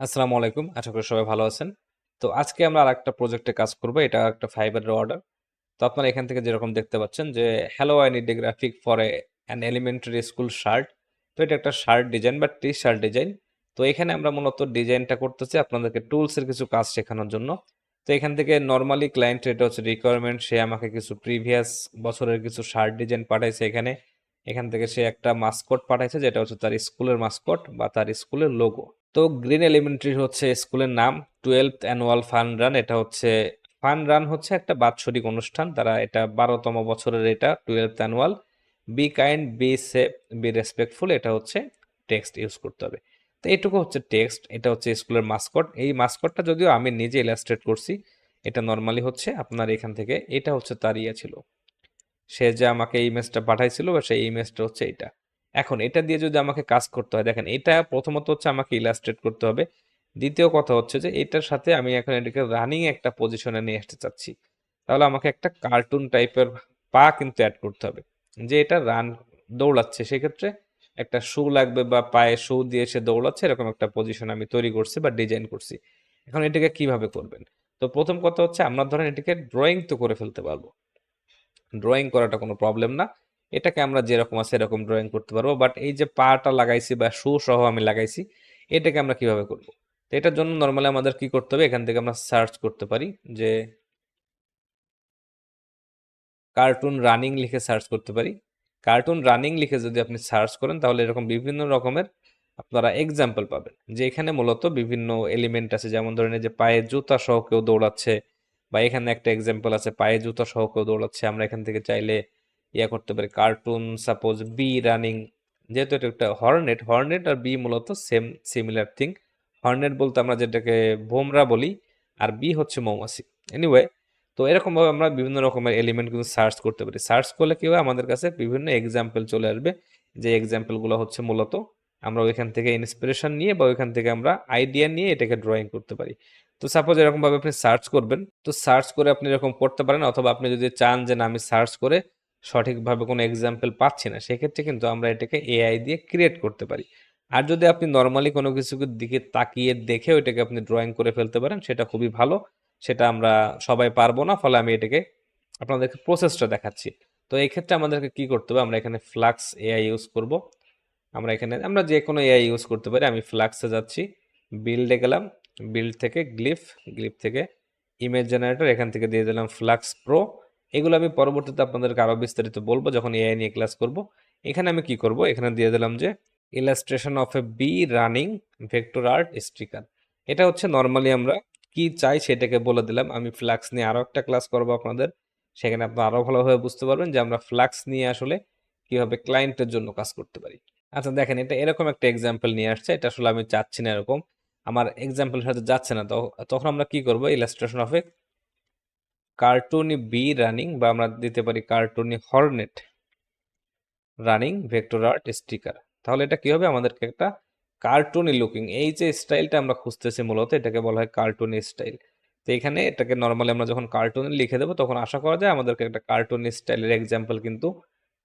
আসসালামু আলাইকুম। আশা করি সবাই ভালো আছেন। তো আজকে আমরা আরেকটা প্রজেক্টে কাজ করব এটা একটা ফাইবারের অর্ডার। তো আপনারা এখান থেকে যেরকম দেখতে পাচ্ছেন যে, "hello I need graphic for a an elementary school shirt" তো এটা একটা শার্ট ডিজাইন বা টি-শার্ট ডিজাইন। তো এখানে আমরা মূলত ডিজাইনটা করতেছি আপনাদেরকে টুলসের কিছু কাজ শেখানোর জন্য। তো এখান থেকে নর্মালি ক্লায়েন্টের এটা হচ্ছে রিকোয়ারমেন্ট। সে আমাকে কিছু প্রিভিয়াস বছরের কিছু শার্ট ডিজাইন পাঠাইছে এখানে। এখান থেকে সে একটা মাসকট পাঠাইছে যেটা হচ্ছে তার স্কুলের মাসকট বা তার স্কুলের লোগো। তো গ্রিন এলিমেন্টারি হচ্ছে স্কুলের নাম। 12th অ্যানুয়াল ফান রান এটা হচ্ছে ফান রান হচ্ছে একটা বাৎসরিক অনুষ্ঠান। তারা এটা বারোতম বছরের এটা 12th annual. Be kind, be safe, be respectful এটা হচ্ছে টেক্সট ইউজ করতে হবে। তো এটুকু হচ্ছে টেক্সট। এটা হচ্ছে স্কুলের মাসকট। এই মাসকটটা যদিও আমি নিজে ইলাস্ট্রেট করছি। এটা নর্মালি হচ্ছে আপনার এখান থেকে এটা হচ্ছে তার ইয়ে ছিল। সে যে আমাকে এই ইমেজটা পাঠাইছিল বা সেই ইমেজটা হচ্ছে এইটা। এখন এটা দিয়ে যদি আমাকে কাজ করতে হয়, দেখেন এটা প্রথমত হচ্ছে আমাকে ইলাস্ট্রেট করতে হবে। দ্বিতীয় কথা হচ্ছে যে, এটার সাথে আমি এখন এটাকে রানিং একটা পজিশনে নিয়ে আসতে চাচ্ছি। তাহলে আমাকে একটা কার্টুন টাইপের পা কিন্তু অ্যাড করতে হবে। যে এটা রান দৌড়াচ্ছে, সেক্ষেত্রে একটা শু লাগবে বা পায়ে শু দিয়ে সে দৌড়াচ্ছে, এরকম একটা পজিশন আমি তৈরি করছি বা ডিজাইন করছি। এখন এটাকে কীভাবে করবেন? তো প্রথম কথা হচ্ছে আমরা ধরেন এটাকে ড্রয়িং তো করে ফেলতে পারব। ড্রয়িং করাটা কোনো প্রবলেম না। এটাকে আমরা যেরকম আছে এরকম ড্রয়িং করতে পারব। বাট এই যে পাটা লাগাইছি বা শু সহ আমি লাগাইছি, এটাকে আমরা কীভাবে করব? তো এটার জন্য নর্মালি আমাদের কি করতে হবে? এখান থেকে আমরা সার্চ করতে পারি যে কার্টুন রানিং লিখে সার্চ করতে পারি। কার্টুন রানিং লিখে যদি আপনি সার্চ করেন তাহলে এরকম বিভিন্ন রকমের আপনারা এক্সাম্পল পাবেন। যে এখানে মূলত বিভিন্ন এলিমেন্ট আছে যেমন ধরেন যে পায়ে জুতা সহ কেউ দৌড়াচ্ছে বা এখানে একটা এক্সাম্পল আছে পায়ে জুতা সহ কেউ দৌড়াচ্ছে। আমরা এখান থেকে চাইলে ইয়া করতে পারি কার্টুন সাপোজ বি রানিং যেহেতু এটা একটা হর্নেট, হর্নেট আর বি মূলত সেম সিমিলার থিং। হর্নেট বলতে আমরা যেটাকে ভোমরা বলি আর বি হচ্ছে মৌমাছি। এনিওয়ে তো এরকমভাবে আমরা বিভিন্ন রকমের এলিমেন্ট কিন্তু সার্চ করতে পারি। সার্চ করলে কি হয় আমাদের কাছে বিভিন্ন এক্সাম্পল চলে আসবে। যে এক্সাম্পলগুলো হচ্ছে মূলত আমরা ওইখান থেকে ইন্সপিরেশন নিয়ে বা ওইখান থেকে আমরা আইডিয়া নিয়ে এটাকে ড্রয়িং করতে পারি। তো সাপোজ এরকমভাবে আপনি সার্চ করবেন। তো সার্চ করে আপনি এরকম করতে পারেন অথবা আপনি যদি চান যে না আমি সার্চ করে সঠিকভাবে কোনো এক্সাম্পল পাচ্ছি না, সেক্ষেত্রে কিন্তু আমরা এটাকে এআই দিয়ে ক্রিয়েট করতে পারি। আর যদি আপনি নর্মালি কোনো কিছুর দিকে তাকিয়ে দেখে ওইটাকে আপনি ড্রয়িং করে ফেলতে পারেন সেটা খুবই ভালো। সেটা আমরা সবাই পারব না। ফলে আমি এটাকে আপনাদেরকে প্রসেসটা দেখাচ্ছি। তো এই ক্ষেত্রে আমাদেরকে কি করতে হবে? আমরা এখানে ফ্লাক্স এআই ইউজ করব। আমরা এখানে আমরা যে কোনো এআই ইউজ করতে পারি। আমি ফ্লাক্সে যাচ্ছি। বিল্ডে গেলাম। বিল্ড থেকে গ্লিফ, গ্লিফ থেকে ইমেজ জেনারেটর এখান থেকে দিয়ে দিলাম ফ্লাক্স প্রো। এগুলো আমি পরবর্তীতে আপনাদেরকে আরও বিস্তারিত বলব যখন এআই নিয়ে ক্লাস করব। এখানে আমি কি করব? এখানে দিয়ে দিলাম যে illustration of a bee running vector art sticker. এটা হচ্ছে নরমালি আমরা কি চাই সেটাকে বলে দিলাম। আমি ফ্লাক্স নিয়ে আরও একটা ক্লাস করব আপনাদের। সেখানে আপনারা আরও ভালোভাবে বুঝতে পারবেন যে, আমরা ফ্লাক্স নিয়ে আসলে কীভাবে ক্লায়েন্টের জন্য কাজ করতে পারি। আচ্ছা দেখেন এটা এরকম একটা এক্সাম্পল নিয়ে আসছে। এটা আসলে আমি চাচ্ছি না এরকম। আমার এক্সাম্পলের সাথে যাচ্ছে না। তখন আমরা কি করব? Illustration of a cartoony bee running বা আমরা দিতে পারি cartoony hornet running vector art sticker. তাহলে এটা কি হবে? আমাদেরকে একটা কার্টুনি লুকিং এই যে স্টাইলটা আমরা খুঁজতেছি মূলত, এটাকে বলা হয় কার্টুনি স্টাইল। তো এখানে এটাকে নরমালি আমরা যখন কার্টুনে লিখে দেব, তখন আশা করা যায় আমাদেরকে একটা কার্টুনি স্টাইলের এক্সাম্পল কিন্তু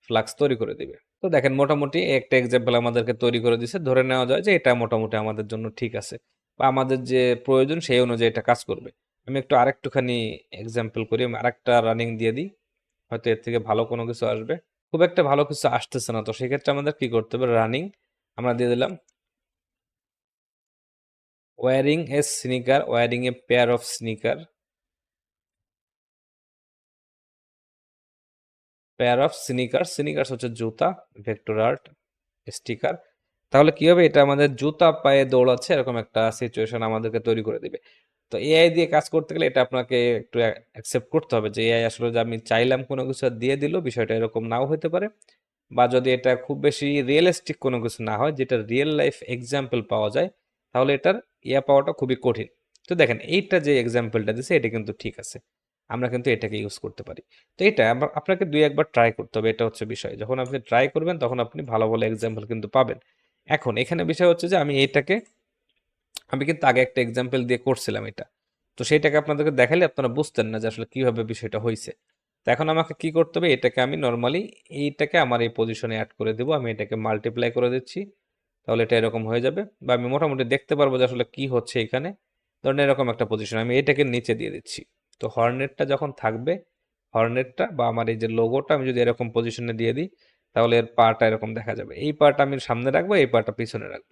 ফ্লাক্স তৈরি করে দিবে। তো দেখেন, মোটামুটি একটা এক্সাম্পল আমাদেরকে তৈরি করে দিছে। ধরে নেওয়া যায় যে এটা মোটামুটি আমাদের জন্য ঠিক আছে। বা আমাদের যে প্রয়োজন সেই অনুযায়ী এটা কাজ করবে। আমি একটু আরেকটুখানি এক্সাম্পল করি। আমি আরেকটা রানিং দিয়ে দিই। হয়তো এর থেকে ভালো কোনো কিছু আসবে। খুব একটা ভালো কিছু আসতেছে না। তো সেক্ষেত্রে আমাদের কি করতে হবে? রানিং আমরা দিয়ে দিলাম wearing a sneaker, wearing a pair of sneaker. Pair of sneakers, sneakers হচ্ছে জুতা, ভেক্টর আর্ট স্টিকার। তাহলে কি হবে? এটা আমাদের জুতা পায়ে দৌড়াচ্ছে এরকম একটা সিচুয়েশন আমাদেরকে তৈরি করে দিবে। তো এআই দিয়ে কাজ করতে গেলে এটা আপনাকে একটু অ্যাকসেপ্ট করতে হবে যে এআই আসলে যে আমি চাইলাম কোনো কিছু দিয়ে দিল বিষয়টা এরকম নাও হতে পারে। বা যদি এটা খুব বেশি রিয়েলিস্টিক কোনো কিছু না হয় যেটা রিয়েল লাইফ এক্সাম্পল পাওয়া যায় তাহলে এটার ইয়া পাওয়াটা খুবই কঠিন। তো দেখেন এইটা যে এক্সাম্পলটা দিছে এটা কিন্তু ঠিক আছে। আমরা কিন্তু এটাকে ইউজ করতে পারি। তো এটা আপনাকে ২-১ ট্রাই করতে হবে। এটা হচ্ছে বিষয়। যখন আপনি ট্রাই করবেন তখন আপনি ভালো, ভালো এক্সাম্পল কিন্তু পাবেন। এখন এখানে বিষয় হচ্ছে যে আমি এইটাকে আমি কিন্তু আগে একটা এক্সাম্পল দিয়ে করছিলাম এটা। তো সেইটাকে আপনাদেরকে দেখালে আপনারা বুঝতেন না যে আসলে কীভাবে বিষয়টা হয়েছে তো এখন আমাকে কি করতে হবে? এটাকে আমি নর্মালি এইটাকে আমার এই পজিশনে অ্যাড করে দেব। আমি এটাকে মাল্টিপ্লাই করে দিচ্ছি। তাহলে এটা এরকম হয়ে যাবে বা আমি মোটামুটি দেখতে পারব যে আসলে কি হচ্ছে এখানে ধরেন এরকম একটা পজিশন আমি এটাকে নিচে দিয়ে দিচ্ছি তো হর্নেটটা যখন থাকবে হর্নেটটা বা আমার এই যে লোগোটা আমি যদি এরকম পজিশনে দিয়ে দিই, তাহলে এর পাটা এরকম দেখা যাবে এই পাটা আমি সামনে রাখব, এই পাটা পিছনে রাখব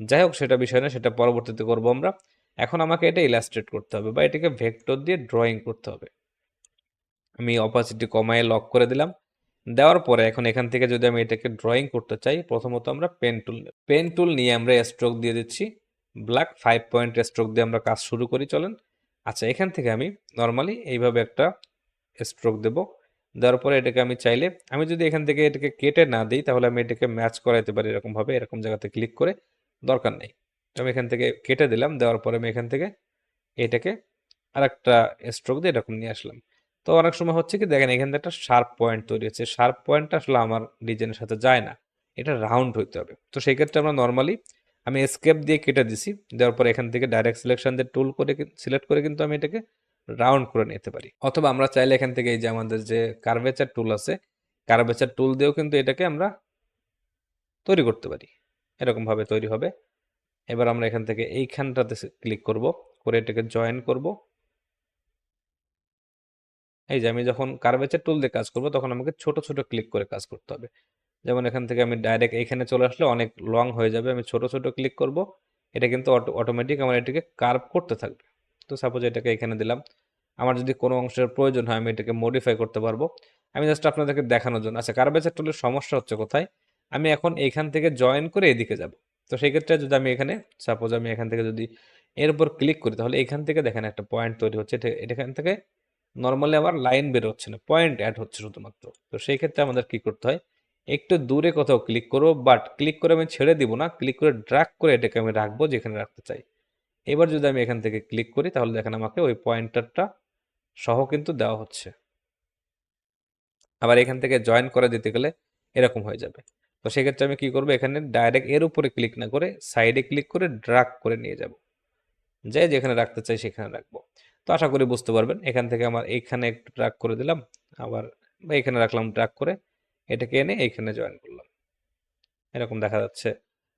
যাই হোক, সেটা বিষয় না, সেটা পরবর্তীতে করব আমরা। এখন আমাকে এটা ইলাস্ট্রেট করতে হবে বা এটাকে ভেক্টর দিয়ে ড্রয়িং করতে হবে। আমি অপাসিটি কমায় লক করে দিলাম। দেওয়ার পরে এখন এখান থেকে যদি আমি এটাকে ড্রয়িং করতে চাই, প্রথমত আমরা পেন টুল পেন টুল নিয়ে আমরা স্ট্রোক দিয়ে দিচ্ছি। ব্ল্যাক ফাইভ পয়েন্ট স্ট্রোক দিয়ে আমরা কাজ শুরু করি, চলেন। আচ্ছা এখান থেকে আমি নর্মালি এইভাবে একটা স্ট্রোক দেব। দেওয়ার পরে এটাকে আমি চাইলে, আমি যদি এখান থেকে এটাকে কেটে না দিই, তাহলে আমি এটাকে ম্যাচ করাইতে পারি এরকমভাবে, এরকম জায়গাতে ক্লিক করে। দরকার নেই। তো আমি এখান থেকে কেটে দিলাম, দেওয়ার পরে আমি এখান থেকে এটাকে আর একটা স্ট্রোক দিয়ে এরকম নিয়ে আসলাম। তো অনেক সময় হচ্ছে কি, দেখেন এখান থেকে একটা শার্প পয়েন্ট তৈরি হচ্ছে। শার্প পয়েন্টটা আসলে আমার ডিজাইনের সাথে যায় না। এটা রাউন্ড হইতে হবে। তো সেই ক্ষেত্রে আমরা নর্মালি আমি স্কেপ দিয়ে কেটে দিছি। দেওয়ার পর এখান থেকে ডাইরেক্ট সিলেকশন দিয়ে টুল করে সিলেক্ট করে কিন্তু আমি এটাকে রাউন্ড করে নিতে পারি। অথবা আমরা চাইলে এখান থেকে এই যে আমাদের যে কার্ভেচার টুল আছে কার্ভেচার টুল দিয়েও কিন্তু এটাকে আমরা তৈরি করতে পারি। এরকমভাবে তৈরি হবে। এবার আমরা এখান থেকে এইখানটাতে ক্লিক করব। করে এটাকে জয়েন করব। এই যে আমি যখন কার্ভেচার টুল দিয়ে কাজ করব, তখন আমাকে ছোট ছোট ক্লিক করে কাজ করতে হবে। যেমন এখান থেকে আমি ডাইরেক্ট এইখানে চলে আসলে অনেক লং হয়ে যাবে। আমি ছোট ছোট ক্লিক করব। এটা কিন্তু অটোমেটিক আমার এটাকে কার্ভ করতে থাকবে। তো সাপোজ এটাকে এখানে দিলাম। আমার যদি কোনো অংশের প্রয়োজন হয়, আমি এটাকে মডিফাই করতে পারব। আমি জাস্ট আপনাদেরকে দেখানোর জন্য। আচ্ছা কার্ভেচার টুলের সমস্যা হচ্ছে কোথায়? আমি এখন এখান থেকে জয়েন করে এদিকে যাব। তো সেই ক্ষেত্রে যদি আমি এখানে সাপোজ আমি এখান থেকে যদি এর উপর ক্লিক করি, তাহলে এখান থেকে দেখেন একটা পয়েন্ট তৈরি হচ্ছে। এখান থেকে নর্মালি আমার লাইন বের হচ্ছে না পয়েন্ট অ্যাড হচ্ছে শুধুমাত্র। তো সেই ক্ষেত্রে আমাদের কি করতে হয়, একটু দূরে কোথাও ক্লিক করব বাট ক্লিক করে আমি ছেড়ে দিব না ক্লিক করে ড্রাগ করে এটাকে আমি রাখব যেখানে রাখতে চাই। এবার যদি আমি এখান থেকে ক্লিক করি, তাহলে দেখেন আমাকে ওই পয়েন্টারটা সহ কিন্তু দেওয়া হচ্ছে। আবার এখান থেকে জয়েন করে দিতে গেলে এরকম হয়ে যাবে। তো সেক্ষেত্রে আমি কি করব? এখানে ডাইরেক্ট এর উপরে ক্লিক না করে সাইডে ক্লিক করে ড্রাগ করে নিয়ে যাব। যে যেখানে রাখতে চাই সেখানে রাখব। তো আশা করি বুঝতে পারবেন। এখান থেকে আমার এইখানে একটু ড্রাগ করে দিলাম। আবার এখানে রাখলাম ড্রাগ করে। এটাকে এনে এইখানে জয়েন করলাম। এরকম দেখা যাচ্ছে।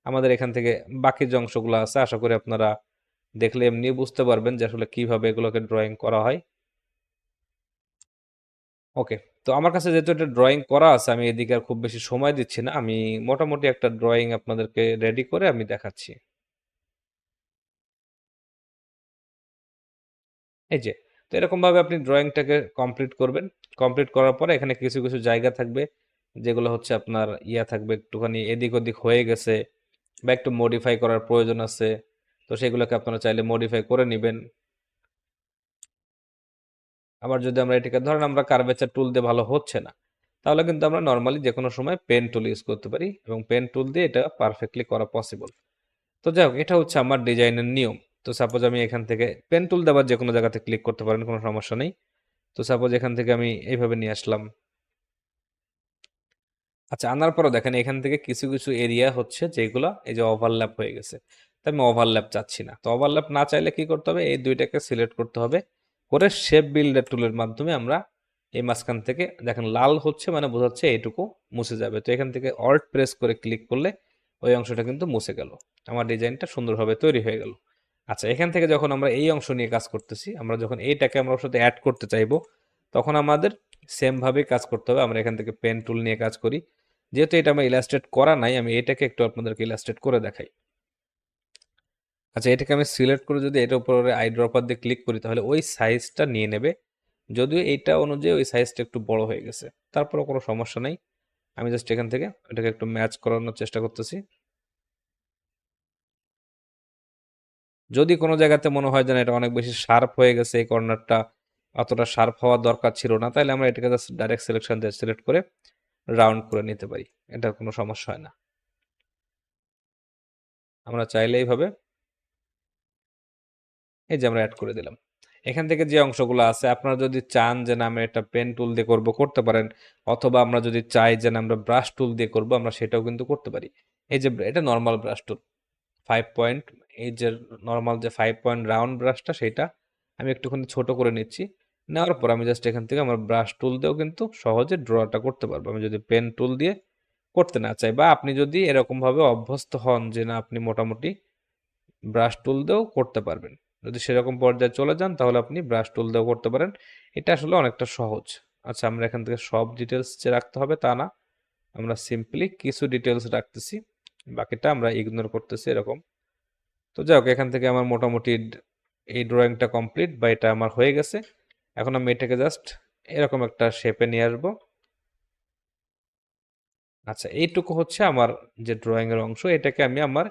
আমাদের এখান থেকে বাকি যে অংশগুলো আছে, আশা করি আপনারা দেখলে এমনি বুঝতে পারবেন যে আসলে কীভাবে এগুলোকে ড্রয়িং করা হয়। ওকে, তো আমার কাছে যেহেতু এটা ড্রয়িং করা আছে, আমি এদিকে আর খুব বেশি সময় দিচ্ছি না। আমি মোটামুটি একটা ড্রয়িং আপনাদেরকে রেডি করে আমি দেখাচ্ছি। এই যে, তো এরকমভাবে আপনি ড্রয়িংটাকে কমপ্লিট করবেন। কমপ্লিট করার পরে এখানে কিছু কিছু জায়গা থাকবে, যেগুলো হচ্ছে আপনার ইয়া থাকবে, একটুখানি এদিক ওদিক হয়ে গেছে বা একটু মডিফাই করার প্রয়োজন আছে। তো সেগুলোকে আপনারা চাইলে মডিফাই করে নেবেন। আবার যদি আমরা এটাকে, ধরেন আমরা কার্ভেচার টুল দিয়ে ভালো হচ্ছে না, তাহলে কিন্তু আমরা নর্মালি যে কোনো সময় পেন টুল ইউজ করতে পারি এবং পেন টুল দিয়ে এটা পারফেক্টলি করা পসিবল তো যাই হোক, এটা হচ্ছে আমার ডিজাইনের নিয়ম। তো সাপোজ আমি এখান থেকে পেন টুল দেওয়ার যে কোনো জায়গাতে ক্লিক করতে পারেন, কোনো সমস্যা নেই। তো সাপোজ এখান থেকে আমি এইভাবে নিয়ে আসলাম। আচ্ছা আনার পরও দেখেন এখান থেকে কিছু কিছু এরিয়া হচ্ছে যেগুলো এই যে ওভারল্যাপ হয়ে গেছে। তো আমি ওভারল্যাপ চাচ্ছি না। তো ওভারল্যাপ না চাইলে কি করতে হবে? এই দুইটাকে সিলেক্ট করতে হবে। করে শেপ বিল্ডার টুলের মাধ্যমে আমরা এই মাঝখান থেকে, দেখেন লাল হচ্ছে মানে বোঝাচ্ছে এইটুকু মুছে যাবে। তো এখান থেকে অল্ট প্রেস করে ক্লিক করলে ওই অংশটা কিন্তু মুছে গেল। আমার ডিজাইনটা সুন্দরভাবে তৈরি হয়ে গেল। আচ্ছা এখান থেকে যখন আমরা এই অংশ নিয়ে কাজ করতেছি, আমরা যখন এইটাকে আমরা ওর সাথে অ্যাড করতে চাইব, তখন আমাদের সেমভাবে কাজ করতে হবে। আমরা এখান থেকে পেন টুল নিয়ে কাজ করি। যেহেতু এটা আমার ইলাস্ট্রেট করা নাই, আমি এটাকে একটু আপনাদেরকে ইলাস্ট্রেট করে দেখাই। আচ্ছা এটাকে আমি সিলেক্ট করে যদি এটার উপরে আই ড্রপার দিয়ে ক্লিক করি, তাহলে ওই সাইজটা নিয়ে নেবে। যদিও এইটা অনুযায়ী ওই সাইজটা একটু বড় হয়ে গেছে তারপরে কোনো সমস্যা নেই। আমি জাস্ট এখান থেকে এটাকে একটু ম্যাচ করানোর চেষ্টা করতেছি। যদি কোনো জায়গাতে মনে হয় যেন এটা অনেক বেশি শার্প হয়ে গেছে, এই কর্নারটা অতটা শার্প হওয়ার দরকার ছিল না, তাহলে আমরা এটাকে জাস্ট ডাইরেক্ট সিলেকশন দিয়ে সিলেক্ট করে রাউন্ড করে নিতে পারি। এটা কোনো সমস্যা হয় না। আমরা চাইলে এইভাবে এই যে আমরা অ্যাড করে দিলাম। এখান থেকে যে অংশগুলো আছে, আপনারা যদি চান যে না আমরা এটা পেন টুল দিয়ে করব, করতে পারেন। অথবা আমরা যদি চাই যে না আমরা ব্রাশ টুল দিয়ে করব, আমরা সেটাও কিন্তু করতে পারি। এই যে এটা normal brush tool five point এই যে নর্মাল যে ফাইভ পয়েন্ট রাউন্ড ব্রাশটা সেটা আমি একটুখানি ছোট করে নিচ্ছি। নেওয়ার পর আমি জাস্ট এখান থেকে আমার ব্রাশ টুল দিয়েও কিন্তু সহজে ড্রটা করতে পারব। আমি যদি পেন টুল দিয়ে করতে না চাই বা আপনি যদি এরকমভাবে অভ্যস্ত হন যে না আপনি মোটামুটি ব্রাশ টুল দিয়েও করতে পারবেন। যদি সেরকম পর্যায়ে চলে যান, তাহলে আপনি ব্রাশ টুল দিয়েও করতে পারেন। এটা আসলে অনেকটা সহজ। আচ্ছা আমরা এখান থেকে সব ডিটেলস যে রাখতে হবে তা না। আমরা সিম্পলি কিছু ডিটেলস রাখতেছি। বাকিটা আমরা ইগনোর করতেছি এরকম। তো যাই হোক, এখান থেকে আমার মোটামুটি এই ড্রয়িংটা কমপ্লিট বা এটা আমার হয়ে গেছে। এখন আমি এটাকে জাস্ট এরকম একটা শেপে নিয়ে আসব। আচ্ছা এইটুকু হচ্ছে আমার যে ড্রয়িংয়ের অংশ, এটাকে আমি আমার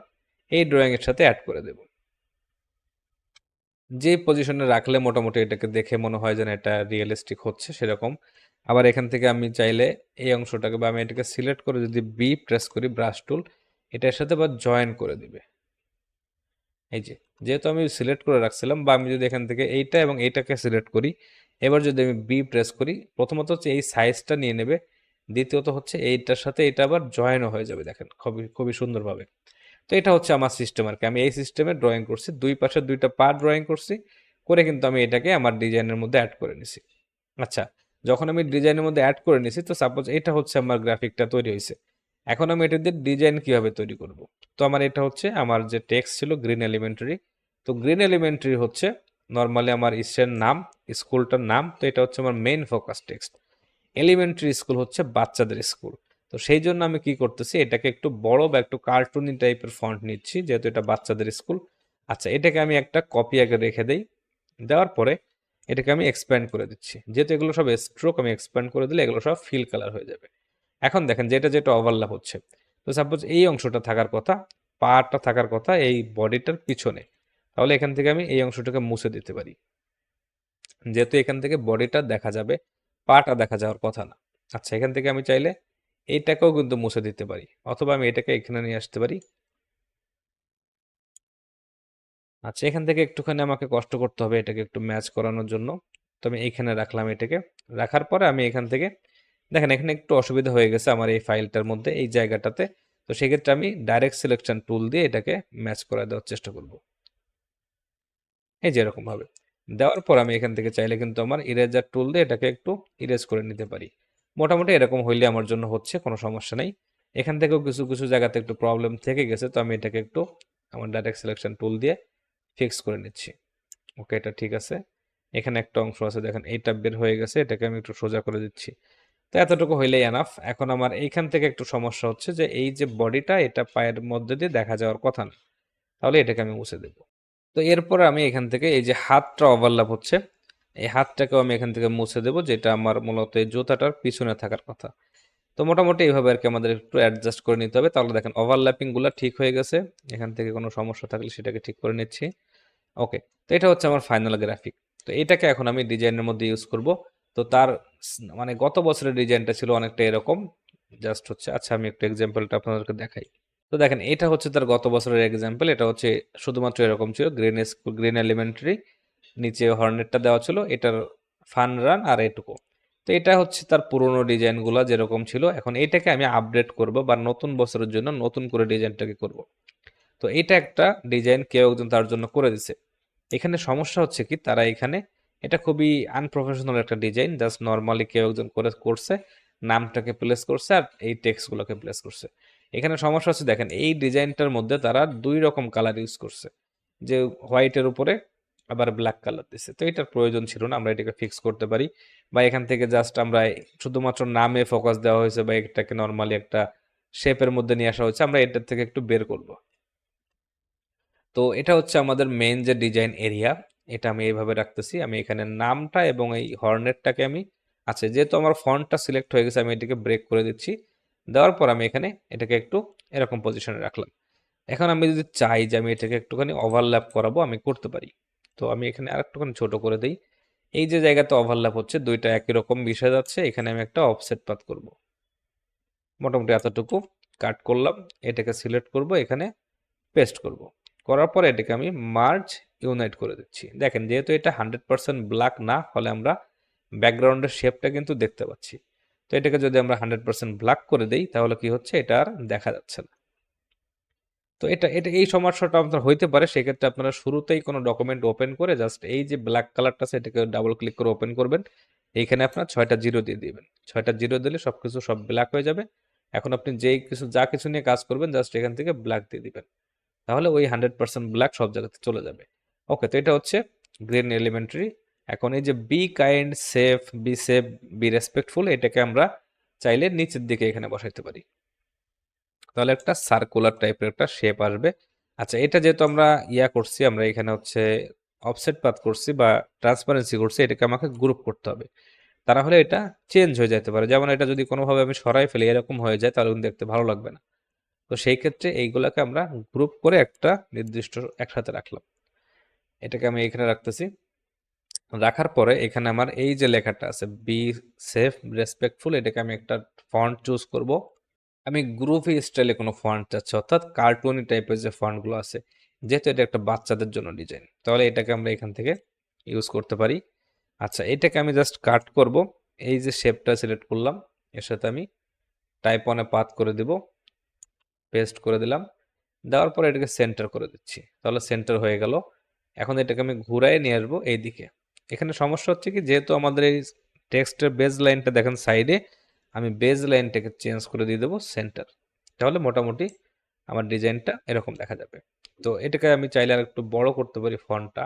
এই ড্রয়িংয়ের সাথে অ্যাড করে দেব। যে পজিশনে রাখলে মোটামুটি এটাকে দেখে মনে হয় যেন এটা রিয়েলিস্টিক হচ্ছে সেরকম। আবার এখান থেকে আমি চাইলে এই অংশটাকে বা আমি এটাকে সিলেক্ট করে যদি বি প্রেস করি ব্রাশ টুল এটার সাথে বা জয়েন করে দিবে। এই যে, যেহেতু আমি সিলেক্ট করে রাখছিলাম বা আমি যদি এখান থেকে এইটা এবং এইটাকে সিলেক্ট করি, এবার যদি আমি বি প্রেস করি, প্রথমত হচ্ছে এই সাইজটা নিয়ে নেবে, দ্বিতীয়ত হচ্ছে এইটার সাথে এটা আবার জয়েনও হয়ে যাবে দেখেন, খুবই খুবই সুন্দরভাবে। তো এটা হচ্ছে আমার সিস্টেম আর কি। আমি এই সিস্টেমে ড্রয়িং করছি, দুই পাশে দুইটা পা ড্রয়িং করছি, করে কিন্তু আমি এটাকে আমার ডিজাইনের মধ্যে অ্যাড করে নিছি। আচ্ছা যখন আমি ডিজাইনের মধ্যে অ্যাড করে নিছি, তো সাপোজ এটা হচ্ছে আমার গ্রাফিকটা তৈরি হয়েছে। এখন আমি এটা দিয়ে ডিজাইন কীভাবে তৈরি করব? তো আমার এটা হচ্ছে আমার যে টেক্সট ছিল গ্রিন এলিমেন্টারি তো গ্রিন এলিমেন্টারি হচ্ছে নর্মালি আমার ইসের নাম স্কুলটার নাম, তো এটা হচ্ছে আমার main focus text elementary school হচ্ছে বাচ্চাদের স্কুল তো সেই জন্য আমি কি করতেছি, এটাকে একটু বড় বা একটু কার্টুনি টাইপের ফন্ট নিচ্ছি, যেহেতু এটা বাচ্চাদের স্কুল আচ্ছা এটাকে আমি একটা কপি আগে রেখে দেই। দেওয়ার পরে এটাকে আমি এক্সপ্যান্ড করে দিচ্ছি। যেহেতু এগুলো সব স্ট্রোক আমি এক্সপ্যান্ড করে দিলে এগুলো সব ফিল কালার হয়ে যাবে। এখন দেখেন, যেটা যেটা ওভারল্যাপ হচ্ছে। তো সাপোজ এই অংশটা থাকার কথা পাটা থাকার কথা, এই বডিটার পিছনে, তাহলে এখান থেকে আমি এই অংশটাকে মুছে দিতে পারি। যেহেতু এখান থেকে বডিটা দেখা যাবে পাটা দেখা যাওয়ার কথা না। আচ্ছা এখান থেকে আমি চাইলে এইটাকেও কিন্তু মুছে দিতে পারি। অথবা আমি এটাকে এখানে নিয়ে আসতে পারি। আচ্ছা এখান থেকে একটুখানি আমাকে কষ্ট করতে হবে এটাকে একটু ম্যাচ করানোর জন্য। তো আমি এইখানে রাখলাম এটাকে। রাখার পরে আমি এখান থেকে, দেখেন এখানে একটু অসুবিধা হয়ে গেছে আমার এই ফাইলটার মধ্যে, এই জায়গাটাতে। তো সেক্ষেত্রে আমি ডাইরেক্ট সিলেকশন টুল দিয়ে এটাকে ম্যাচ করে দেওয়ার চেষ্টা করব। এই যে এরকম দেওয়ার পর আমি এখান থেকে চাইলে কিন্তু আমার ইরেজার টুল দিয়ে এটাকে একটু ইরেজ করে নিতে পারি। মোটামুটি এরকম হইলে আমার জন্য হচ্ছে, কোনো সমস্যা নেই। এখান থেকেও কিছু কিছু জায়গাতে একটু প্রবলেম থেকে গেছে, তো আমি এটাকে একটু আমার ডাইরেক্ট সিলেকশন টুল দিয়ে ফিক্স করে নিচ্ছি। ওকে এটা ঠিক আছে। এখানে একটা অংশ আছে, দেখেন এইটা বের হয়ে গেছে, এটাকে আমি একটু সোজা করে দিচ্ছি। তো এতটুকু হইলেই এনাফ এখন আমার এইখান থেকে একটু সমস্যা হচ্ছে যে, এই যে বডিটা এটা পায়ের মধ্যে দিয়ে দেখা যাওয়ার কথা না। তাহলে এটাকে আমি মুছে দেব। তো এরপর আমি এখান থেকে এই যে হাতটা ওভারল্যাপ হচ্ছে এই হাতটাকেও আমি এখান থেকে মুছে দেব, যেটা আমার মূলত এই জুতাটার পিছনে থাকার কথা। তো মোটামুটি এইভাবে আর কি আমাদের একটু অ্যাডজাস্ট করে নিতে হবে। তাহলে দেখেন ওভারল্যাপিংগুলো ঠিক হয়ে গেছে। এখান থেকে কোনো সমস্যা থাকলে সেটাকে ঠিক করে নিচ্ছি। ওকে তো এটা হচ্ছে আমার ফাইনাল গ্রাফিক তো এটাকে এখন আমি ডিজাইনের মধ্যে ইউজ করব। তো তার মানে গত বছরের ডিজাইনটা ছিল অনেকটা এরকম। জাস্ট হচ্ছে আচ্ছা আমি একটু এক্সাম্পলটা আপনাদেরকে দেখাই। তো দেখেন, এটা হচ্ছে তার গত বছরের এক্সাম্পল এটা হচ্ছে শুধুমাত্র এরকম ছিল গ্রিন গ্রিন এলিমেন্টারি নিচে হর্নেটটা দেওয়া ছিল, এটার ফান রান আর এটুকু। তো এটা হচ্ছে তার পুরনো ডিজাইনগুলো যেরকম ছিল। এখন এটাকে আমি আপডেট করব বা নতুন বছরের জন্য নতুন করে ডিজাইনটাকে করব। তো এটা একটা ডিজাইন কেউ একজন তার জন্য করে দিছে। এখানে সমস্যা হচ্ছে কি, তারা এখানে, এটা খুবই আনপ্রফেশনাল একটা ডিজাইন জাস্ট নর্মালি কেউ একজন করে, করছে, নামটাকে প্লেস করছে আর এই টেক্সটগুলোকে প্লেস করছে। এখানে সমস্যা হচ্ছে, দেখেন, এই ডিজাইনটার মধ্যে তারা দুই রকম কালার ইউজ করছে। যে হোয়াইটের উপরে আবার ব্ল্যাক কালার দিছে। তো এটার প্রয়োজন ছিল না, আমরা এটাকে ফিক্স করতে পারি। বা এখান থেকে জাস্ট আমরা শুধুমাত্র নামে ফোকাস দেওয়া হয়েছে বা এটাকে নর্মালি একটা শেপের মধ্যে নিয়ে আসা হচ্ছে আমরা এটার থেকে একটু বের করব। তো এটা হচ্ছে আমাদের মেইন যে ডিজাইন এরিয়া এটা আমি এইভাবে রাখতেছি। আমি এখানে নামটা এবং এই হর্নেটটাকে আমি আছে যেহেতু আমার ফন্টটা সিলেক্ট হয়ে গেছে, আমি এটাকে ব্রেক করে দিচ্ছি। দেওয়ার পর আমি এখানে এটাকে একটু এরকম পজিশনে রাখলাম। এখন আমি যদি চাই যে আমি এটাকে একটুখানি ওভারল্যাপ করাবো, আমি করতে পারি। তো আমি এখানে আরেকটুখানি ছোট করে দিই। এই যে জায়গাতে ওভারল্যাপ হচ্ছে, দুইটা একই রকম বিষয় যাচ্ছে, এখানে আমি একটা অফসেট পাত করব। মোটামুটি এতটুকু কাট করলাম, এটাকে সিলেক্ট করব, এখানে পেস্ট করব। করার পর এটাকে আমি মার্জ ইউনাইট করে দিচ্ছি। দেখেন, যেহেতু এটা হান্ড্রেড পার্সেন্ট ব্ল্যাক না, ফলে আমরা ব্যাকগ্রাউন্ডের শেপটা কিন্তু দেখতে পাচ্ছি। তো এটাকে যদি আমরা হান্ড্রেড পার্সেন্ট ব্ল্যাক করে দিই, তাহলে কি হচ্ছে? এটা আর দেখা যাচ্ছে না। তো এটা এটা এই সমস্যাটা আপনার হইতে পারে, সেক্ষেত্রে আপনারা শুরুতেই কোনো ডকুমেন্ট ওপেন করে জাস্ট এই যে ব্ল্যাক কালারটা এটাকে ডাবল ক্লিক করে ওপেন করবেন। এইখানে আপনার ছয়টা জিরো দিয়ে দিবেন। ছয়টা জিরো দিলে সব কিছু সব ব্ল্যাক হয়ে যাবে। এখন আপনি যেই কিছু, যা কিছু নিয়ে কাজ করবেন জাস্ট এখান থেকে ব্ল্যাক দিয়ে দিবেন। তাহলে ওই হান্ড্রেড পার্সেন্ট ব্ল্যাক সব জায়গাতে চলে যাবে। ওকে তো এটা হচ্ছে গ্রিন এলিমেন্টারি এখন এই যে be kind safe be safe be respectful এটাকে আমরা চাইলে নিচের দিকে এখানে বসাইতে পারি। তাহলে একটা সার্কুলার টাইপের একটা শেপ আসবে। আচ্ছা এটা যেহেতু আমরা ইয়া করছি, আমরা এখানে হচ্ছে অফসেট পাত করছি বা ট্রান্সপারেন্সি করছি, এটাকে আমাকে গ্রুপ করতে হবে। তা হলে এটা চেঞ্জ হয়ে যেতে পারে। যেমন এটা যদি কোনোভাবে আমি সরাই ফেলি, এরকম হয়ে যায়, তাহলে দেখতে ভালো লাগবে না। তো সেই ক্ষেত্রে এইগুলাকে আমরা গ্রুপ করে একটা নির্দিষ্ট একসাথে রাখলাম। এটাকে আমি এখানে রাখতেছি। রাখার পরে এখানে আমার এই যে লেখাটা আছে বি সেফ রেসপেক্টফুল এটাকে আমি একটা ফন্ট চুজ করব। আমি গ্রুপি স্টাইলে কোনো ফন্ট চাচ্ছি, অর্থাৎ কার্টুনি টাইপের যে ফন্টগুলো আছে, যেহেতু এটা একটা বাচ্চাদের জন্য ডিজাইন তাহলে এটাকে আমরা এখান থেকে ইউজ করতে পারি। আচ্ছা এটাকে আমি জাস্ট কাট করব, এই যে শেপটা সিলেক্ট করলাম, এর সাথে আমি টাইপ অনে পাত করে দিব পেস্ট করে দিলাম, দেওয়ার পরে এটাকে সেন্টার করে দিচ্ছি, তাহলে সেন্টার হয়ে গেল। এখন এটাকে আমি ঘুরাই নিয়ে আসব এই দিকে এখানে সমস্যা হচ্ছে কি, যেহেতু আমাদের এই টেক্সটের বেজ লাইনটা দেখেন সাইডে আমি বেজ লাইনটাকে চেঞ্জ করে দিয়ে দেবো সেন্টার তাহলে মোটামুটি আমার ডিজাইনটা এরকম দেখা যাবে। তো এটাকে আমি চাইলে আর একটু বড় করতে পারি ফন্টটা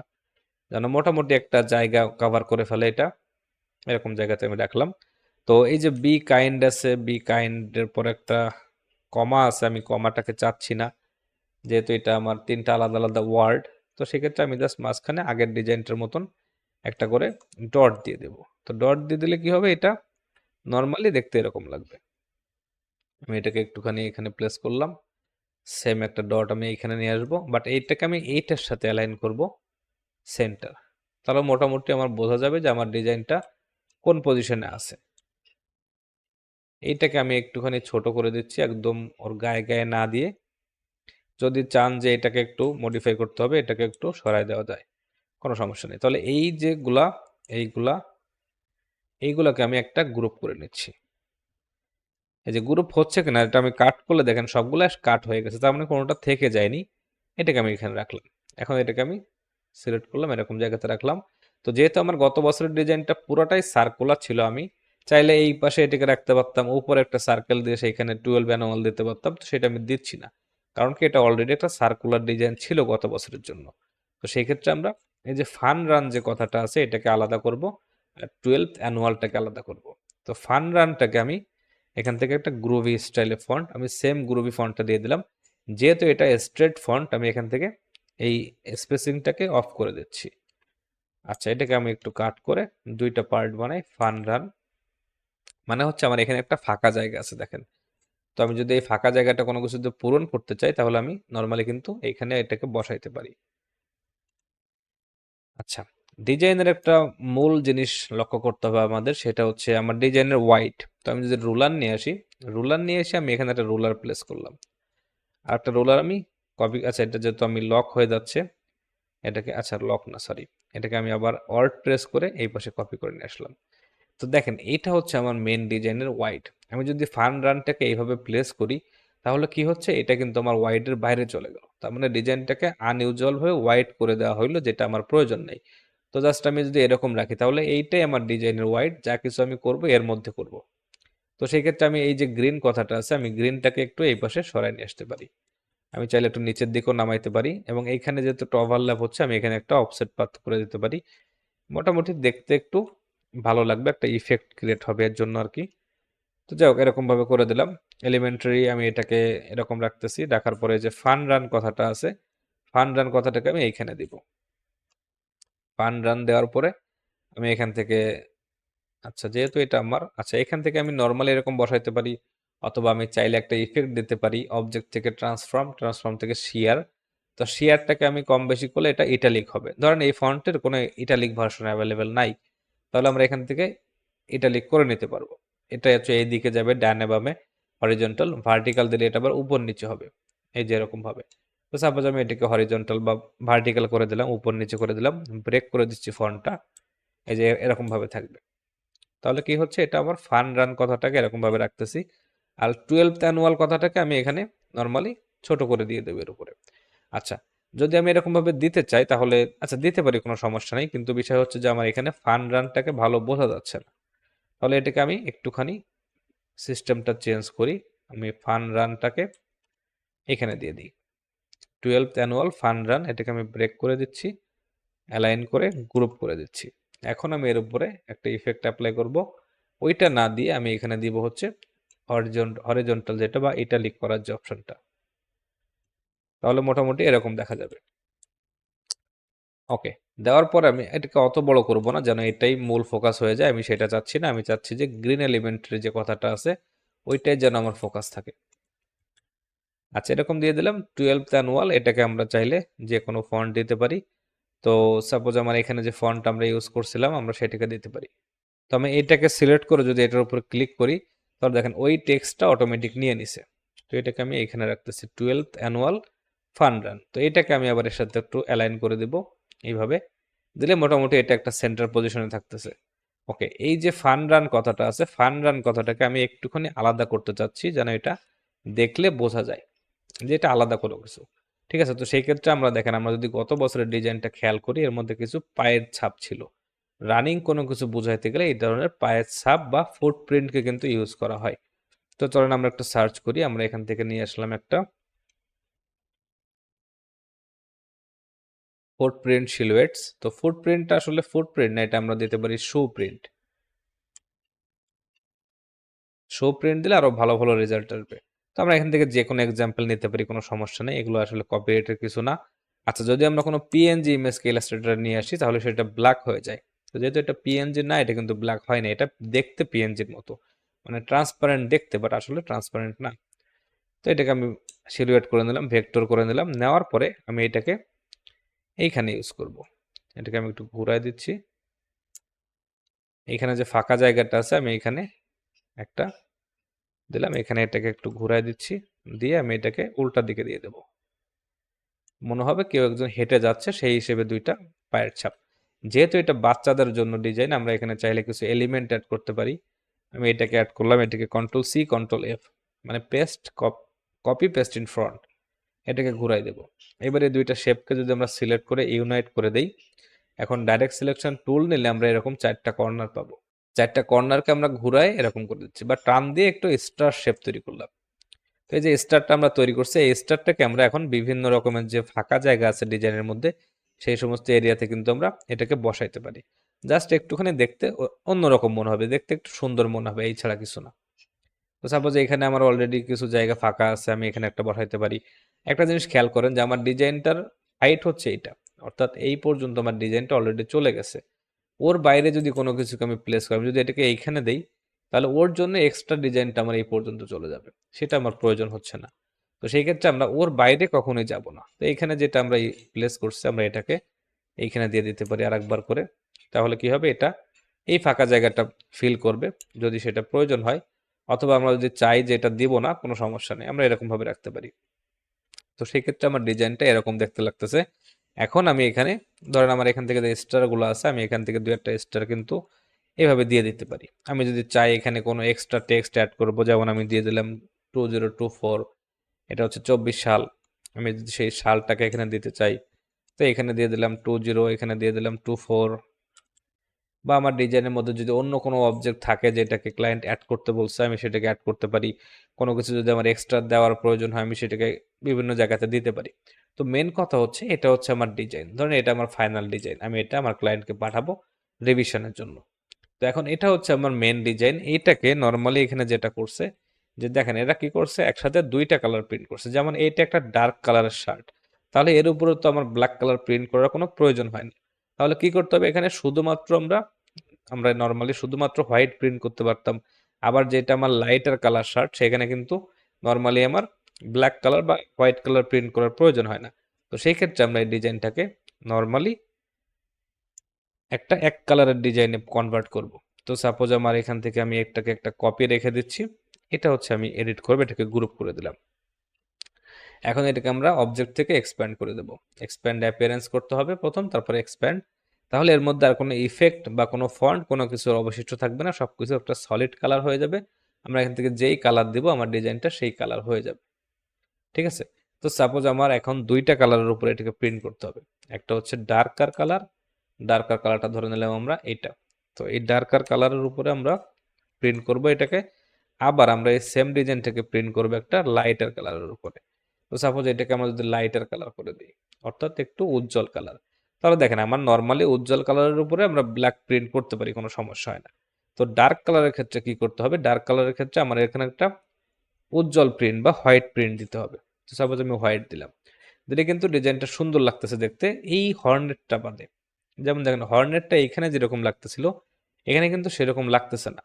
যেন মোটামুটি একটা জায়গা কভার করে ফেলে এটা। এরকম জায়গাতে আমি রাখলাম। তো এই যে বি কাইন্ড আছে বি কাইন্ডের পর একটা কমা আছে, আমি কমাটাকে চাচ্ছি না। যেহেতু এটা আমার তিনটা আলাদা আলাদা ওয়ার্ড তো সেক্ষেত্রে আমি জাস্ট মাঝখানে আগের ডিজাইনটার মতন একটা করে ডট দিয়ে দেব। তো ডট দিয়ে দিলে কি হবে এটা? নর্মালি দেখতে এরকম লাগবে। আমি এটাকে একটুখানি এখানে প্লেস করলাম। সেম একটা ডট আমি এখানে নিয়ে আসব। বাট এইটাকে আমি এইটার সাথে অ্যালাইন করব। সেন্টার তাহলে মোটামুটি আমার বোঝা যাবে যে আমার ডিজাইনটা কোন পজিশনে আছে। এইটাকে আমি একটুখানি ছোট করে দিচ্ছি একদম ওর গায়ে গায়ে না দিয়ে। যদি চান যে এটাকে একটু মডিফাই করতে হবে, এটাকে একটু সরাই দেওয়া যায়। কোনো সমস্যা নেই। তাহলে এই যেগুলা এইগুলা এইগুলাকে আমি একটা গ্রুপ করে নিচ্ছি। এই যে গ্রুপ হচ্ছে কিনা, এটা আমি কাট করলে দেখেন সবগুলো কাট হয়ে গেছে, তার মানে কোনোটা থেকে যায়নি, এটাকে আমি এখানে রাখলাম। এখন এটাকে আমি সিলেক্ট করলাম, এরকম জায়গাতে রাখলাম। তো যেহেতু আমার গত বছরের ডিজাইনটা পুরোটাই সার্কুলার ছিল আমি, চাইলে এই পাশে এটাকে রাখতে পারতাম, উপরে একটা সার্কেল দিয়ে সেইখানে টুয়েলভ অ্যানুয়াল দিতে পারতাম, তো সেটা আমি দিচ্ছি না। কারণ কি, এটা অলরেডি একটা সার্কুলার ডিজাইন ছিল গত বছরের জন্য। তো সেই ক্ষেত্রে আমরা এই যে ফান রান যে কথাটা আছে, এটাকে আলাদা করব। টুয়েলভ অ্যানুয়ালটাকে আলাদা করব। তো ফান রানটাকে আমি এখান থেকে একটা গ্রুভি স্টাইলে ফন্ট আমি সেম গ্রুভি ফন্টটা দিয়ে দিলাম। যেহেতু এটা স্ট্রেট ফন্ট আমি এখান থেকে এই স্পেসিংটাকে অফ করে দিচ্ছি। আচ্ছা এটাকে আমি একটু কাট করে দুইটা পার্ট বানাই ফান রান মানে হচ্ছে আমার এখানে একটা ফাঁকা জায়গা আছে, দেখেন। তো আমি যদি এই ফাঁকা জায়গাটা কোনো কিছু যদি পূরণ করতে চাই, তাহলে আমি নর্মালি কিন্তু এখানে এটাকে বসাইতে পারি। আচ্ছা ডিজাইনের একটা মূল জিনিস লক্ষ্য করতে হবে আমাদের, সেটা হচ্ছে আমার ডিজাইনের হোয়াইট তো আমি যদি রুলার নিয়ে আসি রুলার নিয়ে এসে আমি এখানে একটা রুলার প্লেস করলাম। আর একটা রুলার আমি কপি আচ্ছা এটা যেহেতু আমি লক হয়ে যাচ্ছে, এটাকে আচ্ছা লক না সরি এটাকে আমি আবার অল্ট প্রেস করে এই পাশে কপি করে নিয়ে আসলাম। তো দেখেন, এটা হচ্ছে আমার মেন ডিজাইনের হোয়াইট আমি যদি ফান রানটাকে এইভাবে প্লেস করি, তাহলে কি হচ্ছে, এটা কিন্তু আমার হোয়াইটের বাইরে চলে গেল। তার মানে ডিজাইনটাকে আনইউজুয়াল হয়ে হোয়াইট করে দেওয়া হইল, যেটা আমার প্রয়োজন নেই। তো জাস্ট আমি যদি এরকম রাখি, তাহলে এইটাই আমার ডিজাইনের হোয়াইট যা কিছু আমি করব, এর মধ্যে করব। তো সেই ক্ষেত্রে আমি এই যে গ্রিন কথাটা আছে, আমি গ্রিনটাকে একটু এই পাশে সরাই নিয়ে আসতে পারি। আমি চাইলে একটু নিচের দিকেও নামাইতে পারি এবং এইখানে যেহেতু একটা ওভারল্যাপ হচ্ছে, আমি এখানে একটা অফসেট পাত করে দিতে পারি। মোটামুটি দেখতে একটু ভালো লাগবে, একটা ইফেক্ট ক্রিয়েট হবে এর জন্য আর কি তো যাই হোক, এরকমভাবে করে দিলাম। এলিমেন্টারি আমি এটাকে এরকম রাখতেছি। রাখার পরে যে ফান রান কথাটা আছে ফান রান কথাটাকে আমি এইখানে দিব। ফান রান দেওয়ার পরে আমি এখান থেকে আচ্ছা যেহেতু এটা আমার আচ্ছা এখান থেকে আমি নর্মালি এরকম বসাইতে পারি অথবা আমি চাইলে একটা ইফেক্ট দিতে পারি অবজেক্ট থেকে ট্রান্সফর্ম ট্রান্সফর্ম থেকে শিয়ার তো শিয়ারটাকে আমি কম বেশি করলে এটা ইটালিক হবে। ধরেন এই ফন্টের কোনো ইটালিক ভার্সন অ্যাভেলেবেল নাই, তাহলে আমরা এখান থেকে ইটালিক করে নিতে পারব। এটা হচ্ছে এই দিকে যাবে, ডানে বামে হরিজন্টাল ভার্টিক্যাল দিলে এটা আবার উপর নিচে হবে। এই যে এরকম ভাবে। তো সাপোজ আমি এটাকে হরিজন্টাল বা ভার্টিক্যাল করে দিলাম, উপর নিচে করে দিলাম ব্রেক করে দিচ্ছি ফন্টটা এই যে এরকমভাবে থাকবে। তাহলে কি হচ্ছে? এটা আমার ফান রান কথাটাকে এরকমভাবে রাখতেছি আর টুয়েলভ অ্যানুয়াল কথাটাকে আমি এখানে নর্মালি ছোট করে দিয়ে দেবো এর উপরে। আচ্ছা যদি আমি এরকমভাবে দিতে চাই তাহলে আচ্ছা দিতে পারি, কোনো সমস্যা নেই, কিন্তু বিষয় হচ্ছে যে আমার এখানে ফান রানটাকে ভালো বোঝা যাচ্ছে না। তাহলে এটাকে আমি একটুখানি সিস্টেমটা চেঞ্জ করি, আমি ফান রানটাকে এখানে দিয়ে দিই। টুয়েলভ অ্যানুয়াল ফান্ড রান এটাকে আমি ব্রেক করে দিচ্ছি অ্যালাইন করে গ্রুপ করে দিচ্ছি। এখন আমি এর উপরে একটা ইফেক্ট অ্যাপ্লাই করব। ওইটা না দিয়ে আমি এখানে দিব হচ্ছে হরিজন হরিজন্টাল যেটা বা এটা লিক করার যে অপশনটা তাহলে মোটামুটি এরকম দেখা যাবে। ওকে দেওয়ার পর আমি এটাকে অত বড় করব না, যেন এটাই মূল ফোকাস হয়ে যায়। আমি সেটা চাচ্ছি না, আমি চাচ্ছি যে গ্রিন এলিমেন্টের যে কথাটা আছে, ওইটাই যেন আমার ফোকাস থাকে। আচ্ছা এরকম দিয়ে দিলাম টুয়েলভ অ্যানুয়াল এটাকে আমরা চাইলে যে কোনো ফন্ট দিতে পারি। তো সাপোজ আমার এখানে যে ফন্ট আমরা ইউজ করছিলাম, আমরা সেটাকে দিতে পারি। তো আমি এটাকে সিলেক্ট করে যদি এটার উপর ক্লিক করি, তাহলে দেখেন ওই টেক্সটটা অটোমেটিক নিয়ে নিছে। তো এটাকে আমি এখানে রাখতেছি টুয়েলভ অ্যানুয়াল ফান রান তো এটাকে আমি আবার এর সাথে একটু অ্যালাইন করে দিব এইভাবে। দিলে মোটামুটি এটা একটা সেন্টার পজিশনে থাকতেছে। ওকে, এই যে ফান রান কথাটা আছে ফান রান কথাটাকে আমি একটুখানি আলাদা করতে চাচ্ছি যেন এটা দেখলে বোঝা যায়। যে এটা আলাদা কোনো কিছু। ঠিক আছে? তো সেই ক্ষেত্রে আমরা দেখেন, আমরা যদি গত বছরের ডিজাইনটা খেয়াল করি, এর মধ্যে কিছু পায়ের ছাপ ছিল। রানিং কোনো কিছু বোঝাইতে গেলে এই ধরনের পায়ের ছাপ বা ফুটপ্রিন্টকে কিন্তু ইউজ করা হয়। তো চলেন আমরা একটা সার্চ করি, আমরা এখান থেকে নিয়ে আসলাম একটা ফুটপ্রিন্ট সিলুয়েটস তো ফুটপ্রিন্টটা আসলে ফুটপ্রিন্ট না, এটা আমরা দিতে পারি শো প্রিন্ট শো প্রিন্ট দিলে আরও ভালো ভালো রেজাল্ট আসবে। তো আমরা এখান থেকে যে কোনো এক্সাম্পল নিতে পারি, কোনো সমস্যা নেই। এগুলো আসলে কপিরাইটের কিছু না। আচ্ছা যদি আমরা কোনো পিএনজি ইমেজকে ইলাস্ট্রেটর নিয়ে আসি, তাহলে সেটা ব্ল্যাক হয়ে যায়। তো যেহেতু এটা পিএনজি না, এটা কিন্তু ব্ল্যাক হয় না। এটা দেখতে পিএনজির মতো। মানে ট্রান্সপারেন্ট দেখতে বাট আসলে ট্রান্সপারেন্ট না। তো এটাকে আমি সিলুয়েট করে নিলাম ভেক্টর করে নিলাম। নেওয়ার পরে আমি এটাকে এইখানে ইউজ করব। এটাকে আমি একটু ঘুরাই দিচ্ছি। এইখানে যে ফাঁকা জায়গাটা আছে, আমি এখানে একটা দিলাম। এখানে এটাকে একটু ঘুরাই দিচ্ছি। দিয়ে আমি এটাকে উল্টা দিকে দিয়ে দেব। মনে হবে কেউ একজন হেঁটে যাচ্ছে, সেই হিসেবে দুইটা পায়ের ছাপ। যেহেতু এটা বাচ্চাদের জন্য ডিজাইন আমরা এখানে চাইলে কিছু এলিমেন্ট অ্যাড করতে পারি। আমি এটাকে অ্যাড করলাম, এটাকে কন্ট্রোল সি কন্ট্রোল এফ মানে paste copy paste in front এটাকে ঘুরাই দেব। এবারে দুইটা শেপকে যদি আমরা সিলেক্ট করে ইউনাইট করে দেই, এখন ডাইরেক্ট সিলেকশন টুল নিলে আমরা এরকম চারটা কর্নার পাবো। চারটা কর্নারকে আমরা ঘুরাই, এরকম করে দিচ্ছি। বা টান দিয়ে একটু স্টার শেপ তৈরি করলাম। তো এই যে স্টারটা আমরা তৈরি করছি, এই স্টারটাকে আমরা এখন বিভিন্ন রকমের যে ফাঁকা জায়গা আছে ডিজাইনের মধ্যে, সেই সমস্ত এরিয়াতে কিন্তু আমরা এটাকে বসাইতে পারি। জাস্ট একটুখানি দেখতে অন্যরকম মনে হবে। দেখতে একটু সুন্দর মনে হবে, এই ছাড়া কিছু না। তো সাপোজ এখানে আমার অলরেডি কিছু জায়গা ফাঁকা আছে, আমি এখানে একটা বসাইতে পারি। একটা জিনিস খেয়াল করেন যে আমার ডিজাইনটার হাইট হচ্ছে এইটা। অর্থাৎ এই পর্যন্ত আমার ডিজাইনটা অলরেডি চলে গেছে। ওর বাইরে যদি কোনো কিছুকে আমি প্লেস করি, আমি যদি এটাকে এইখানে দেই, তাহলে ওর জন্য এক্সট্রা ডিজাইনটা আমার এই পর্যন্ত চলে যাবে। সেটা আমার প্রয়োজন হচ্ছে না। তো সেই ক্ষেত্রে আমরা ওর বাইরে কখনোই যাব না। তো এইখানে যেটা আমরা প্লেস করছি, আমরা এটাকে এইখানে দিয়ে দিতে পারি আর একবার করে। তাহলে কি হবে? এটা এই ফাঁকা জায়গাটা ফিল করবে। যদি সেটা প্রয়োজন হয়, অথবা আমরা যদি চাই যে এটা দিব না, কোনো সমস্যা নেই। আমরা এরকম ভাবে রাখতে পারি। তো সেই ক্ষেত্রে আমার ডিজাইনটা এরকম দেখতে লাগতেছে। এখন আমি এখানে, ধরেন আমার এখান থেকে যে স্টারগুলো আছে, আমি এখান থেকে দু একটা স্টার কিন্তু এভাবে দিয়ে দিতে পারি। আমি যদি চাই এখানে কোনো এক্সট্রা টেক্সট অ্যাড করব, যেমন আমি দিয়ে দিলাম টু জিরো টু ফোর এটা হচ্ছে চব্বিশ সাল। আমি যদি সেই সালটাকে এখানে দিতে চাই, তো এখানে দিয়ে দিলাম টু জিরো এখানে দিয়ে দিলাম টু ফোর বা আমার ডিজাইনের মধ্যে যদি অন্য কোনো অবজেক্ট থাকে যেটাকে ক্লায়েন্ট অ্যাড করতে বলছে, আমি সেটাকে অ্যাড করতে পারি। কোনো কিছু যদি আমার এক্সট্রা দেওয়ার প্রয়োজন হয়, আমি সেটাকে বিভিন্ন জায়গাতে দিতে পারি। তো মেন কথা হচ্ছে এটা হচ্ছে আমার ডিজাইন ধরেন এটা আমার ফাইনাল ডিজাইন আমি এটা আমার ক্লায়েন্টকে পাঠাবো রিভিশনের জন্য। তো এখন এটা হচ্ছে আমার মেন ডিজাইন এইটাকে নর্মালি এখানে যেটা করছে, যে দেখেন এরা কি করছে, একসাথে দুইটা কালার প্রিন্ট করছে। যেমন এইটা একটা ডার্ক কালারের শার্ট তাহলে এর উপরে তো আমার ব্ল্যাক কালার প্রিন্ট করার কোনো প্রয়োজন হয় না। তাহলে কি করতে হবে, এখানে শুধুমাত্র আমরা আমরা নর্মালি শুধুমাত্র হোয়াইট প্রিন্ট করতে পারতাম। আবার যেটা আমার লাইটার কালার শার্ট সেখানে কিন্তু নর্মালি আমার ব্ল্যাক কালার বা হোয়াইট কালার প্রিন্ট করার প্রয়োজন হয় না। তো সেই ক্ষেত্রে আমরা এই ডিজাইনটাকে নর্মালি একটা এক কালারের ডিজাইনে কনভার্ট করব। তো সাপোজ আমার এখান থেকে আমি একটাকে একটা কপি রেখে দিচ্ছি, এটা হচ্ছে আমি এডিট করব, এটাকে গ্রুপ করে দিলাম। এখন এটাকে আমরা অবজেক্ট থেকে এক্সপ্যান্ড করে দেব। এক্সপ্যান্ড অ্যাপিয়ারেন্স করতে হবে প্রথম, তারপরে এক্সপ্যান্ড তাহলে এর মধ্যে আর কোনো ইফেক্ট বা কোনো ফন্ট কোনো কিছুর অবশিষ্ট থাকবে না সব কিছু একটা সলিড কালার হয়ে যাবে। আমরা এখান থেকে যেই কালার দিব, আমার ডিজাইনটা সেই কালার হয়ে যাবে। ঠিক আছে? তো সাপোজ আমার এখন দুইটা কালারের উপরে এটাকে প্রিন্ট করতে হবে। একটা হচ্ছে ডার্কার কালার ডার্কার কালারটা ধরে নিলাম আমরা এটা তো এই ডার্কার কালারের উপরে আমরা প্রিন্ট করব এটাকে। আবার আমরা এই সেম ডিজাইনটাকে প্রিন্ট করব একটা লাইটার কালারের উপরে। তো সাপোজ এটাকে আমরা যদি লাইটার কালার করে দিই, অর্থাৎ একটু উজ্জ্বল কালার তাহলে দেখেন আমার নর্মালি উজ্জ্বল কালারের উপরে আমরা ব্ল্যাক প্রিন্ট করতে পারি, কোনো সমস্যা হয় না। তো ডার্ক কালারের ক্ষেত্রে কি করতে হবে? ডার্ক কালারের ক্ষেত্রে আমার এখানে একটা উজ্জ্বল প্রিন্ট বা হোয়াইট প্রিন্ট দিতে হবে। তো সাপোজ আমি হোয়াইট দিলাম। দিলে কিন্তু ডিজাইনটা সুন্দর লাগতেছে দেখতে। এই হর্নেটটা বাদে। যেমন দেখেন হর্নেটটা এখানে যেরকম লাগতেছিল, এখানে কিন্তু সেরকম লাগতেছে না।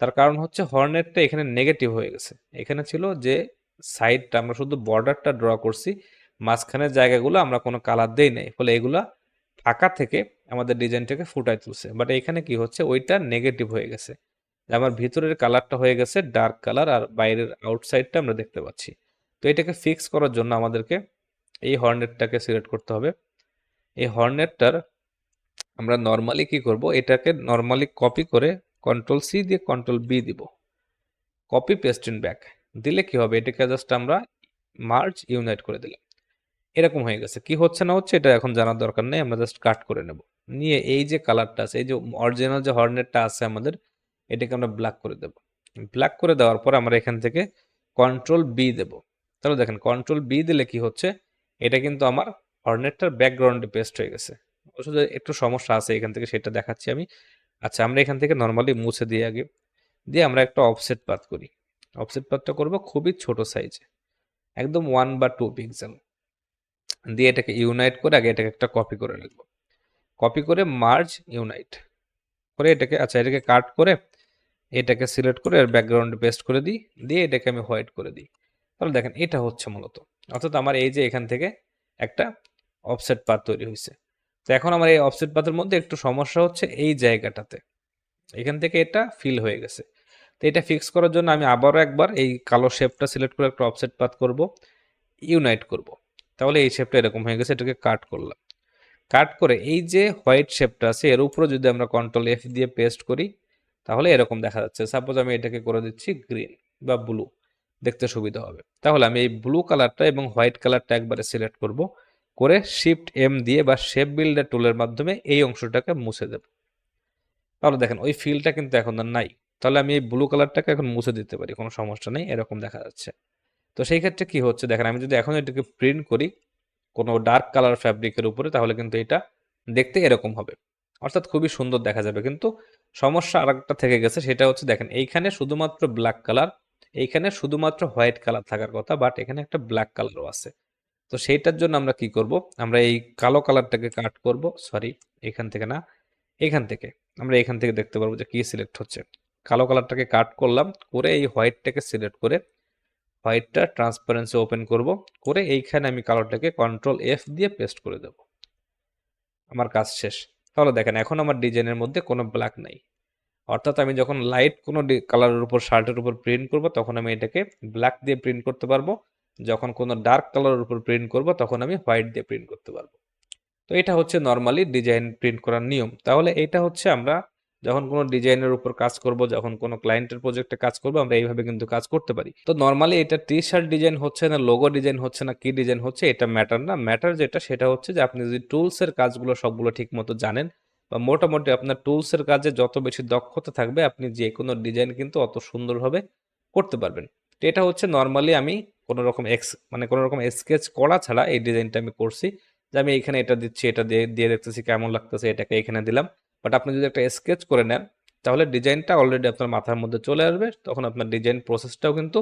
তার কারণ হচ্ছে হর্নেটটা এখানে নেগেটিভ হয়ে গেছে। এখানে ছিল যে সাইডটা আমরা শুধু বর্ডারটা ড্র করছি মাঝখানের জায়গাগুলো আমরা কোনো কালার দেই নাই। ফলে এগুলা ফাঁকা থেকে আমাদের ডিজাইনটাকে ফুটাই তুলছে। বাট এখানে কি হচ্ছে? ওইটা নেগেটিভ হয়ে গেছে। আমার ভিতরের কালারটা হয়ে গেছে ডার্ক কালার আর বাইরের আউটসাইডটা আমরা দেখতে পাচ্ছি। তো এটাকে ফিক্স করার জন্য আমাদেরকে এই হর্নেটটাকে সিলেক্ট করতে হবে। এই হর্নেটটার আমরা নর্মালি কি করব? এটাকে নর্মালি কপি করে কন্ট্রোল সি দিয়ে কন্ট্রোল বি দিব। কপি পেস্ট ইন ব্যাক দিলে কি হবে? এটাকে জাস্ট আমরা মার্জ ইউনাইট করে দিলাম। এরকম হয়ে গেছে। কি হচ্ছে না হচ্ছে এটা এখন জানার দরকার নেই। আমরা জাস্ট কাট করে নেব। নিয়ে এই যে কালারটা আছে, এই যে অরিজিনাল যে হর্নেটটা আছে আমাদের এটাকে আমরা ব্ল্যাক করে দেব। ব্ল্যাক করে দেওয়ার পর আমরা এখান থেকে কন্ট্রোল বি দেব। তাহলে দেখেন কন্ট্রোল বি দিলে কি হচ্ছে? এটা কিন্তু আমার হর্নেটটার ব্যাকগ্রাউন্ডে পেস্ট হয়ে গেছে। অবশ্য একটু সমস্যা আছে, এখান থেকে সেটা দেখাচ্ছি আমি। আচ্ছা আমরা এখান থেকে নর্মালি মুছে দিয়ে আগে। দিয়ে আমরা একটা অফসেট পাত করি। অফসেট পাতটা করব খুবই ছোট সাইজে একদম ওয়ান বা টু পিক্সেল দিয়ে এটাকে ইউনাইট করে আগে এটাকে একটা কপি করে রাখব। কপি করে মার্জ ইউনাইট করে এটাকে আচ্ছা এটাকে কাট করে এটাকে সিলেক্ট করে আর ব্যাকগ্রাউন্ডে পেস্ট করে দিই, দিয়ে এটাকে আমি হোয়াইট করে দিই। তাহলে দেখেন এটা হচ্ছে মূলত। অর্থাৎ আমার এই যে এখান থেকে একটা অফসেট পাত তৈরি হয়েছে তো এখন আমার এই অফসেট পাতের মধ্যে একটু সমস্যা হচ্ছে এই জায়গাটাতে। এখান থেকে এটা ফিল হয়ে গেছে। তো এটা ফিক্স করার জন্য আমি আবারও একবার এই কালো শেপটা সিলেক্ট করে একটা অফসেট পাত করব ইউনাইট করব। তাহলে এই শেপটা এরকম হয়ে গেছে, এটাকে কাট করলাম। কাট করে এই যে হোয়াইট শেপটা আছে, এর উপরে যদি আমরা কন্ট্রোল এফ দিয়ে পেস্ট করি তাহলে এরকম দেখা যাচ্ছে। সাপোজ আমি এটাকে করে দিচ্ছি গ্রিন বা ব্লু দেখতে সুবিধা হবে। তাহলে আমি এই ব্লু কালারটা এবং হোয়াইট কালারটা একবারে সিলেক্ট করব, করে শিফট এম দিয়ে বা শেপ বিল্ডার টুলের মাধ্যমে এই অংশটাকে মুছে দেব। তাহলে দেখেন, ওই ফিলটা কিন্তু এখন আর নাই। তাহলে আমি এই ব্লু কালারটাকে এখন মুছে দিতে পারি, কোনো সমস্যা নেই, এরকম দেখা যাচ্ছে। তো সেই ক্ষেত্রে কি হচ্ছে? দেখেন, আমি যদি এখন এটাকে প্রিন্ট করি, কোনো ডার্ক কালার ফ্যাব্রিকের উপরে, তাহলে কিন্তু এটা দেখতে এরকম হবে। অর্থাৎ খুবই সুন্দর দেখা যাবে। কিন্তু সমস্যা আরেকটা থেকে গেছে, সেটা হচ্ছে দেখেন, এইখানে শুধুমাত্র ব্ল্যাক কালার এইখানে শুধুমাত্র হোয়াইট কালার থাকার কথা বাট এখানে একটা ব্ল্যাক কালারও আছে। তো সেইটার জন্য আমরা কি করব? আমরা এই কালো কালারটাকে কাট করব সরি এখান থেকে না, এখান থেকে। আমরা এখান থেকে দেখতে পারব যে কি সিলেক্ট হচ্ছে। কালো কালারটাকে কাট করলাম, করে এই হোয়াইটটাকে সিলেক্ট করে হোয়াইটটা ট্রান্সপারেন্সি ওপেন করব, করে এইখানে আমি কালারটাকে কন্ট্রোল এফ দিয়ে পেস্ট করে দেব। আমার কাজ শেষ। তাহলে দেখেন, এখন আমার ডিজাইনের মধ্যে কোনো ব্ল্যাক নাই। অর্থাৎ আমি যখন লাইট কোনো কালারের উপর শার্টের উপর প্রিন্ট করব, তখন আমি এটাকে ব্ল্যাক দিয়ে প্রিন্ট করতে পারব। যখন কোনো ডার্ক কালারের উপর প্রিন্ট করব, তখন আমি হোয়াইট দিয়ে প্রিন্ট করতে পারব। তো এটা হচ্ছে নর্মালি ডিজাইন প্রিন্ট করার নিয়ম। তাহলে এটা হচ্ছে আমরা যখন কোনো ডিজাইনের উপর কাজ করব, যখন কোনো ক্লায়েন্টের প্রজেক্টে কাজ করব, আমরা এইভাবে কিন্তু কাজ করতে পারি। তো নর্মালি এটা টি শার্ট ডিজাইন হচ্ছে না লোগো ডিজাইন হচ্ছে না, কি ডিজাইন হচ্ছে, এটা ম্যাটার না। ম্যাটার যেটা, সেটা হচ্ছে যে আপনি যদি টুলসের কাজগুলো সবগুলো ঠিক মতো জানেন বা মোটামুটি আপনার টুলসের কাজে যত বেশি দক্ষতা থাকবে, আপনি যে কোনো ডিজাইন কিন্তু অত সুন্দরভাবে করতে পারবেন। তো এটা হচ্ছে নর্মালি আমি কোনো রকম এক্স মানে কোনো রকম স্কেচ করা ছাড়া এই ডিজাইনটা আমি করছি। যে আমি এখানে এটা দিচ্ছি, এটা দিয়ে দিয়ে দেখতেছি কেমন লাগতেছে, এটাকে এখানে দিলাম। বাট আপনি যদি একটা স্কেচ করে নেন, তাহলে ডিজাইনটা অলরেডি আপনার মাথার মধ্যে চলে আসবে, তখন আপনার ডিজাইন প্রসেসটাও কিন্তু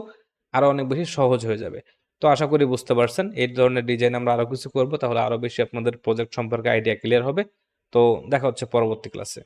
আরও অনেক বেশি সহজ হয়ে যাবে। তো আশা করি বুঝতে পারছেন, এই ধরনের ডিজাইন আমরা আরও কিছু করব, তাহলে আরও বেশি আপনাদের প্রজেক্ট সম্পর্কে আইডিয়া ক্লিয়ার হবে। তো দেখা হচ্ছে পরবর্তী ক্লাসে